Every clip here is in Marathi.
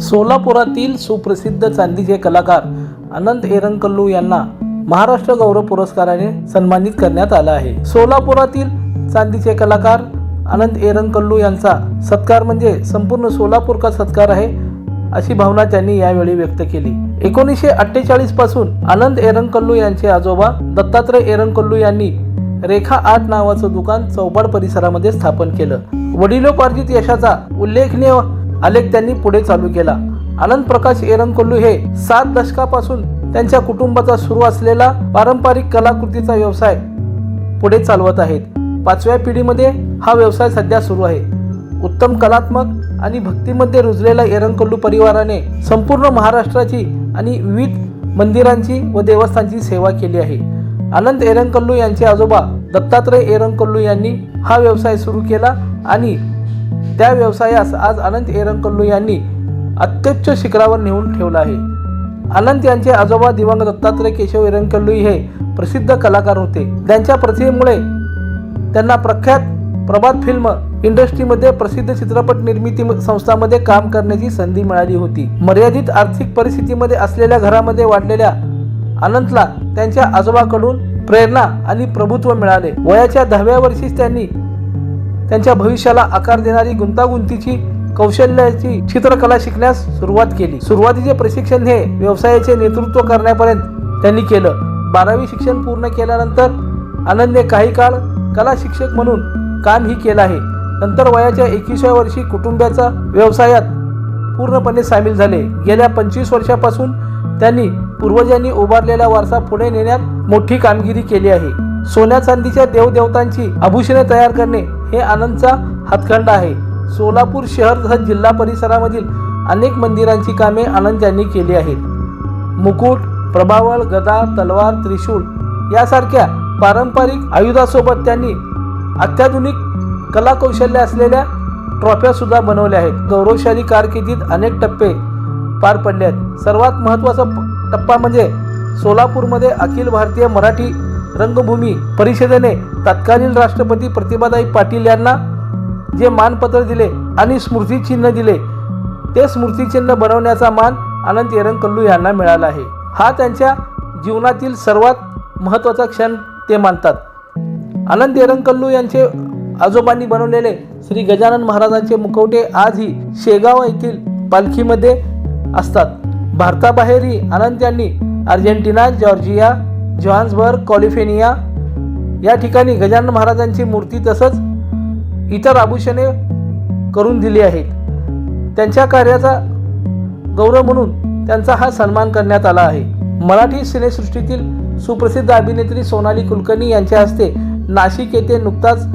सोलापुरातील सुप्रसिद्ध चांदीचे कलाकार अनंत एरंकल्लू यांना महाराष्ट्र गौरव पुरस्काराने सन्मानित करण्यात आलं आहे. सोलापुरातील चांदीचे कलाकार अनंत एरंकल्लू यांचा सत्कार म्हणजे संपूर्ण सोलापूर का सत्कार आहे अशी भावना त्यांनी यावेळी व्यक्त केली. एकोणीसशे अठ्ठेचाळीसपासून आनंद एरंकल्लू यांचे आजोबा दत्तात्रय एरंकल्लू यांनी रेखा आर्ट नावाचं दुकान चौबाड परिसरामध्ये स्थापन केलं. वडिलोपार्जित यशाचा उल्लेखनीय आलेख त्यांनी पुढे चालू केला. आनंद प्रकाश एरनकोल्लू हे सात दशकापासून त्यांच्या कुटुंबाचा सुरू असलेला पारंपरिक कलाकृतीचा व्यवसाय पुढे चालवत आहेत. पाचव्या पिढीमध्ये हा व्यवसाय सध्या सुरू आहे. उत्तम कलात्मक आणि भक्तीमध्ये रुजलेल्या एरनकोल्लू परिवाराने संपूर्ण महाराष्ट्राची आणि विविध मंदिरांची व देवस्थानची सेवा केली आहे. अनंत एरंकल्लू यांचे आजोबा दत्तात्रय एरंकल्लू यांनी हा व्यवसाय सुरू केला आणि त्या व्यवसायास आज अनंत एरंकल्लू यांनी अत्युच्च शिखरावर नेऊन ठेवला आहे. अनंत यांचे आजोबा दिवंगत दत्तात्रय केशव एरंकल्लू हे प्रसिद्ध कलाकार होते. त्यांच्या प्रतिभेमुळे त्यांना प्रख्यात प्रभात फिल्म इंडस्ट्रीमध्ये प्रसिद्ध चित्रपट निर्मिती संस्थामध्ये काम करण्याची संधी मिळाली होती. मर्यादित आर्थिक परिस्थितीमध्ये असलेल्या घरामध्ये वाढलेल्या अनंतला त्यांच्या आजोबाकडून प्रेरणा आणि प्रभुत्व मिळाले. वयाच्या दहाव्या वर्षीच त्यांनी त्यांच्या भविष्याला आकार देणारी गुंतागुंतीची कौशल्याची चित्रकला शिकण्यास सुरुवात केली. सुरुवातीचे प्रशिक्षण हे व्यवसायाचे नेतृत्व करण्यापर्यंत त्यांनी केलं. बारावी शिक्षण पूर्ण केल्यानंतर आनंदने काही काळ कला शिक्षक म्हणून कामही केलं आहे. नंतर वयाच्या एकविसाव्या वर्षी कुटुंबाचा व्यवसायात पूर्णपणे सामील झाले. गेल्या पंचवीस वर्षापासून त्यांनी पूर्वजांनी उभारलेला वारसा पुढे नेण्यात मोठी कामगिरी केली आहे. सोन्या चांदीच्या देवदेवतांची आभूषणे तयार करणे हे आनंदचा हातखंडा आहे. सोलापूर शहर तसंच जिल्हा परिसरामधील अनेक मंदिरांची कामे आनंद यांनी केली आहेत. मुकुट प्रभावळ गदा तलवार त्रिशूळ यासारख्या पारंपरिक आयुधासोबत त्यांनी अत्याधुनिक कलाकौशल्य असलेल्या ट्रॉफ्या सुद्धा बनवल्या आहेत. गौरवशाली कारकिर्दीत अनेक टप्पे पार पडले आहेत. सर्वात महत्त्वाचं टप्पा म्हणजे सोलापूरमध्ये अखिल भारतीय मराठी रंगभूमी परिषदेने तत्कालीन राष्ट्रपती प्रतिभाताई पाटील यांना जे मानपत्र दिले आणि स्मृतिचिन्ह दिले ते स्मृतिचिन्ह बनवण्याचा मान आनंद एरंकल्लू यांना मिळाला आहे. हा त्यांच्या जीवनातील सर्वात महत्त्वाचा क्षण ते मानतात. आनंद एरंकल्लू यांचे आजोबांनी बनवलेले श्री गजानन महाराजांचे मुखवटे आजही शेगाव येथील पालखीमध्ये असतात. भारताबाहेरही आनंद यांनी अर्जेंटिना जॉर्जिया जोहान्सबर्ग कॉलिफेनिया या ठिकाणी गजानन महाराजांची मूर्ती तसंच इतर आभूषणे करून दिली आहेत. त्यांच्या कार्याचा गौरव म्हणून त्यांचा हा सन्मान करण्यात आला आहे. मराठी सिनेसृष्टीतील सुप्रसिद्ध अभिनेत्री सोनाली कुलकर्णी यांच्या हस्ते नाशिक येथे नुकताच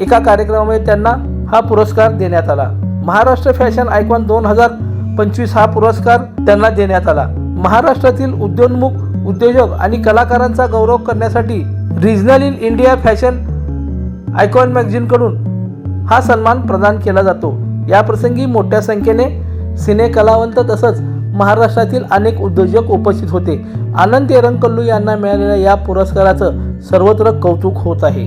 एका कार्यक्रमामध्ये त्यांना हा पुरस्कार देण्यात आला. महाराष्ट्र फॅशन आयकॉन दोन हजार पंचवीस हा पुरस्कार त्यांना देण्यात आला. महाराष्ट्रातील उद्योन्मुख उद्योजक आणि कलाकारांचा गौरव करण्यासाठी regional in India fashion icon मॅगझिनकडून हा सन्मान प्रदान केला जातो. याप्रसंगी मोठ्या संख्येने सिने कलावंत तसंच महाराष्ट्रातील अनेक उद्योजक उपस्थित होते. आनंद एरंकल्लू यांना मिळालेल्या या पुरस्काराचं सर्वत्र कौतुक होत आहे.